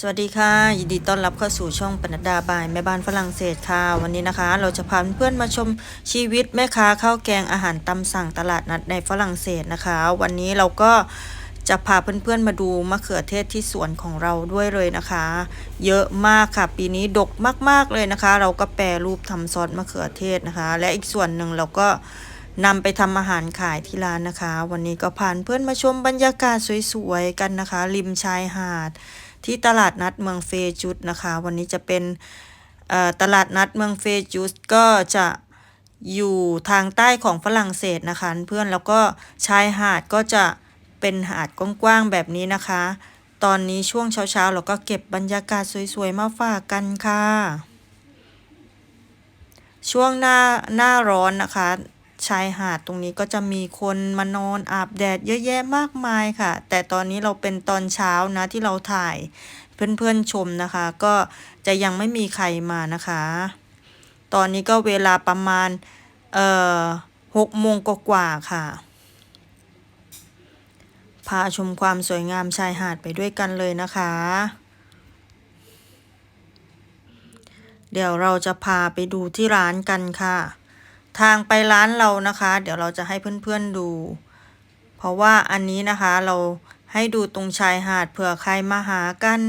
สวัสดีค่ะ ยินดีต้อนรับเข้าสู่ช่องปนัดดาบายแม่บ้านฝรั่งเศสค่ะ วันนี้นะคะ เราจะพาเพื่อนมาชมชีวิตแม่ค้าข้าวแกงอาหารตามสั่งตลาดนัดในฝรั่งเศสนะคะ วันนี้เราก็จะพาเพื่อนๆมาดูมะเขือเทศที่สวนของเราด้วยเลยนะคะ เยอะมากค่ะ ปีนี้ดกมากๆเลยนะคะ เราก็แปรรูปทำซอสมะเขือเทศนะคะ และอีกส่วนหนึ่งเราก็นำไปทำอาหารขายที่ร้านนะคะ วันนี้ก็พาเพื่อนมาชมบรรยากาศสวยๆกันนะคะ ริมชายหาด ที่ตลาดนัดเมืองเฟจุดนะคะ วันนี้จะเป็นตลาดนัดเมืองเฟจุดก็จะอยู่ทางใต้ของฝรั่งเศสนะคะเพื่อนแล้วก็ชายหาดก็จะเป็นหาดกว้างๆแบบนี้นะคะ ตอนนี้ช่วงเช้าๆเราก็เก็บบรรยากาศสวยๆมาฝากกันค่ะ ช่วงหน้าหน้าร้อนนะคะ ชายหาดตรงนี้ก็จะมีคนมานอนอาบแดดเยอะแยะมากมายค่ะ แต่ตอนนี้เราเป็นตอนเช้านะที่เราถ่ายเพื่อนๆชมนะคะ ก็จะยังไม่มีใครมานะคะ ตอนนี้ก็เวลาประมาณเอ่อหกโมงกว่าๆค่ะพาชมความสวยงามชายหาดไปด้วยกันเลยนะคะ เดี๋ยวเราจะพาไปดูที่ร้านกันค่ะ ทางไปร้านเรานะคะ เดี๋ยวเราจะให้เพื่อนๆดู เพราะว่าอันนี้นะคะเราให้ดูตรงชายหาดเผื่อใครมาหากัน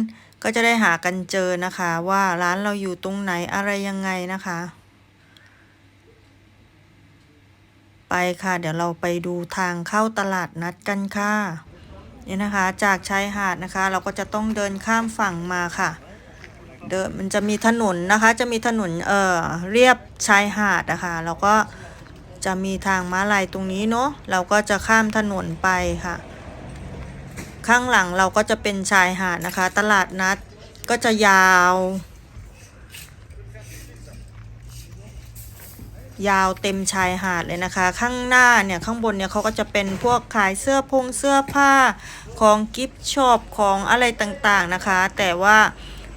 ก็จะได้หากันเจอนะคะ ว่าร้านเราอยู่ตรงไหนอะไรยังไงนะคะ ไปค่ะ เดี๋ยวเราไปดูทางเข้าตลาดนัดกันค่ะนี่นะคะ จากชายหาดนะคะ เราก็จะต้องเดินข้ามฝั่งมาค่ะ เดินมันจะมีถนนนะคะ จะมีถนนเอ่อเรียบชายหาดนะคะแล้วก็จะมีทางม้าลายตรงนี้เนาะเราก็จะข้ามถนนไปค่ะ ข้างหลังเราก็จะเป็นชายหาดนะคะ ตลาดนัดก็จะยาว ยาวเต็มชายหาดเลยนะคะ ข้างหน้าเนี่ยข้างบนเนี่ยเขาก็จะเป็นพวกขายเสื้อพงเสื้อผ้าของกิฟต์ช็อปของอะไรต่างๆนะคะ แต่ว่า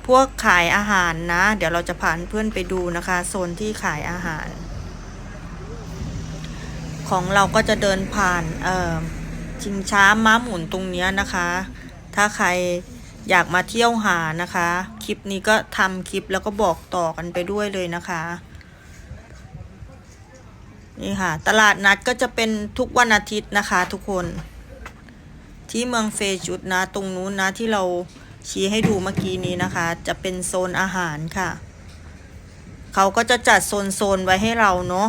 พวกขายอาหารนะ เดี๋ยวเราจะพาเพื่อนไปดูนะคะ โซนที่ขายอาหาร ของเราก็จะเดินผ่านเอ่อชิงช้าม้าหมุนตรงนี้นะคะ ถ้าใครอยากมาเที่ยวหานะคะ คลิปนี้ก็ทำคลิปแล้วก็บอกต่อกันไปด้วยเลยนะคะ นี่ค่ะ ตลาดนัดก็จะเป็นทุกวันอาทิตย์นะคะ ทุกคน ที่เมืองเฟจุดนะ ตรงนู้นนะที่เรา ชี้ให้ดูเมื่อกี้นี้นะคะ จะเป็นโซนอาหารค่ะ เขาก็จะจัดโซนโซนๆไว้ให้เราเนาะ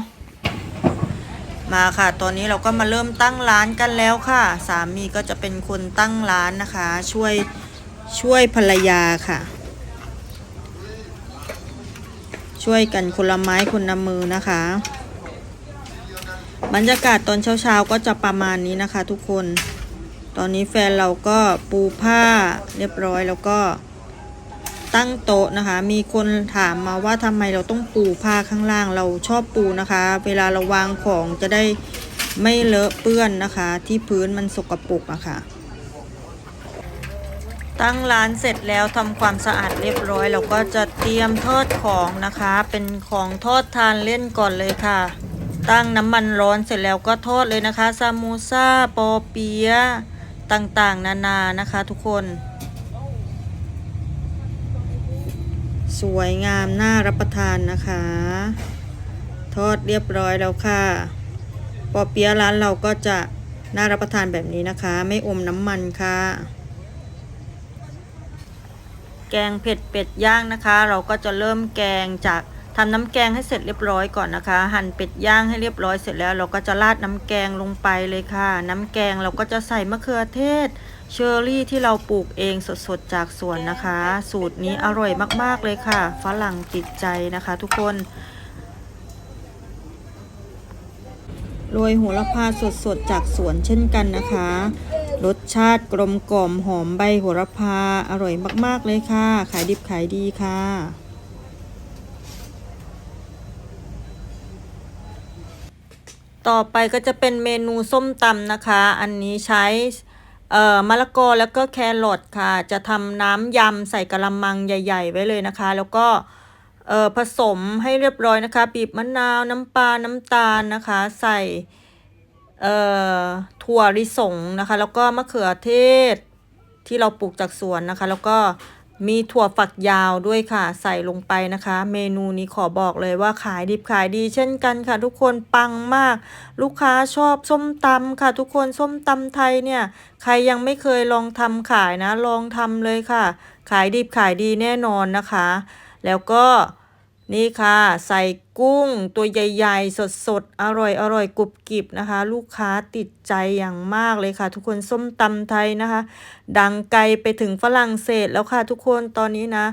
มาค่ะ ตอนนี้เราก็มาเริ่มตั้งร้านกันแล้วค่ะ สามีก็จะเป็นคนตั้งร้านนะคะ ช่วยช่วยภรรยาค่ะ ช่วยกันคนละไม้คนละมือนะคะ บรรยากาศตอนเช้าๆก็จะประมาณนี้นะคะ ทุกคน ตอนนี้แฟนเราก็ปูผ้าเรียบร้อยแล้วก็ตั้งโต๊ะนะคะ มีคนถามมาว่าทำไมเราต้องปูผ้าข้างล่าง เราชอบปูนะคะ เวลาเราวางของจะได้ไม่เลอะเปื้อนนะคะ ที่พื้นมันสกปรกอะค่ะ ตั้งร้านเสร็จแล้วทำความสะอาดเรียบร้อย เราก็จะเตรียมทอดของนะคะ เป็นของทอดทานเล่นก่อนเลยค่ะ ตั้งน้ำมันร้อนเสร็จแล้วก็ทอดเลยนะคะซามูซ่าปอเปียะ ต่างๆ นานานะคะทุกคน สวยงามน่ารับประทานนะคะ ทอดเรียบร้อยแล้วค่ะปอเปียะร้านเราก็จะน่ารับประทานแบบนี้นะคะ ไม่อมน้ำมันค่ะ แกงเผ็ดเป็ดย่างนะคะ เราก็จะเริ่มแกงจาก ทำน้ำแกงให้เสร็จเรียบร้อยก่อนนะคะ หั่นเป็ดย่างให้เรียบร้อยเสร็จแล้ว เราก็จะราดน้ำแกงลงไปเลยค่ะ น้ำแกงเราก็จะใส่มะเขือเทศเชอร์รี่ที่เราปลูกเองสดๆจากสวนนะคะ สูตรนี้อร่อยมากๆเลยค่ะฝรั่งติดใจนะคะ ทุกคนโรยโหระพาสดๆจากสวนเช่นกันนะคะ รสชาติกลมกล่อมหอมใบโหระพาอร่อยมากๆเลยค่ะ ขายดิบขายดีค่ะ ต่อไปก็จะเป็นเมนูส้มตำนะคะ อันนี้ใช้เอ่อมะละกอแล้วก็แครอทค่ะ จะทำน้ำยำใส่กระมังใหญ่ ๆ ไว้เลยนะคะ แล้วก็เอ่อผสมให้เรียบร้อยนะคะบีบมะนาวน้ำปลาน้ำตาลนะคะ ใส่เอ่อถั่วลิสงนะคะ แล้วก็มะเขือเทศที่เราปลูกจากสวนนะคะ แล้วก็ มีถั่วฝักยาวด้วยค่ะ ใส่ลงไปนะคะ เมนูนี้ขอบอกเลยว่าขายดิบขายดีเช่นกันค่ะ ทุกคนปังมาก ลูกค้าชอบส้มตำค่ะ ทุกคนส้มตำไทยเนี่ย ใครยังไม่เคยลองทำขายนะ ลองทำเลยค่ะ ขายดิบขายดีแน่นอนนะคะ แล้วก็ นี่ค่ะ ใส่กุ้งตัวใหญ่ๆ สดๆ อร่อยอร่อยกรุบกริบนะคะ ลูกค้าติดใจอย่างมากเลยค่ะ ทุกคนส้มตำไทยนะคะ ดังไกลไปถึงฝรั่งเศสแล้วค่ะทุกคนตอนนี้นะ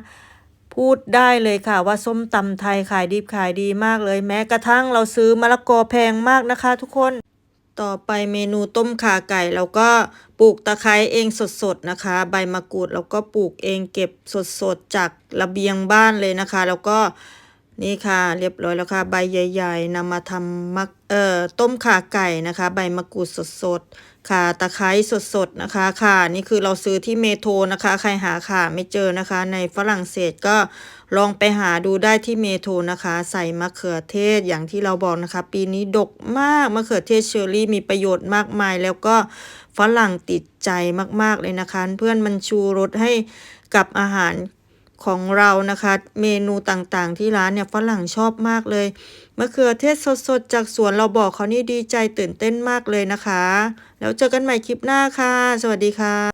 พูดได้เลยค่ะว่าส้มตำไทยขายดิบขายดีมากเลย แม้กระทั่งเราซื้อมะละกอแพงมากนะคะ ทุกคนต่อไปเมนูต้มข่าไก่เราก็ปลูกตะไคร้เองสดๆนะคะ ใบมะกรูดเราก็ปลูกเองเก็บสดๆจากระเบียงบ้านเลยนะคะ แล้วก็ นี่ค่ะ เรียบร้อยแล้วค่ะ ใบใหญ่ๆนำมาทำมักเอ่อต้มข่าไก่นะคะ ใบมะกรูดสดๆข่าตะไคร้สดๆนะคะข่านี่คือเราซื้อที่เมโทรนะคะ ใครหาข่าไม่เจอนะคะ ในฝรั่งเศสก็ลองไปหาดูได้ที่เมโทรนะคะ ใส่มะเขือเทศอย่างที่เราบอกนะคะ ปีนี้ดกมากมะเขือเทศเชอรี่มีประโยชน์มากมาย แล้วก็ฝรั่งติดใจมากๆเลยนะคะ เพื่อนมันชูรสให้กับอาหาร ของเรานะคะ เมนูต่างๆ ที่ร้านเนี่ยฝรั่งชอบมากเลยมะเขือเทศสดๆ จากสวนเราบอกเขานี่ดีใจตื่นเต้นมากเลยนะคะ แล้วเจอกันใหม่คลิปหน้าค่ะ สวัสดีค่ะ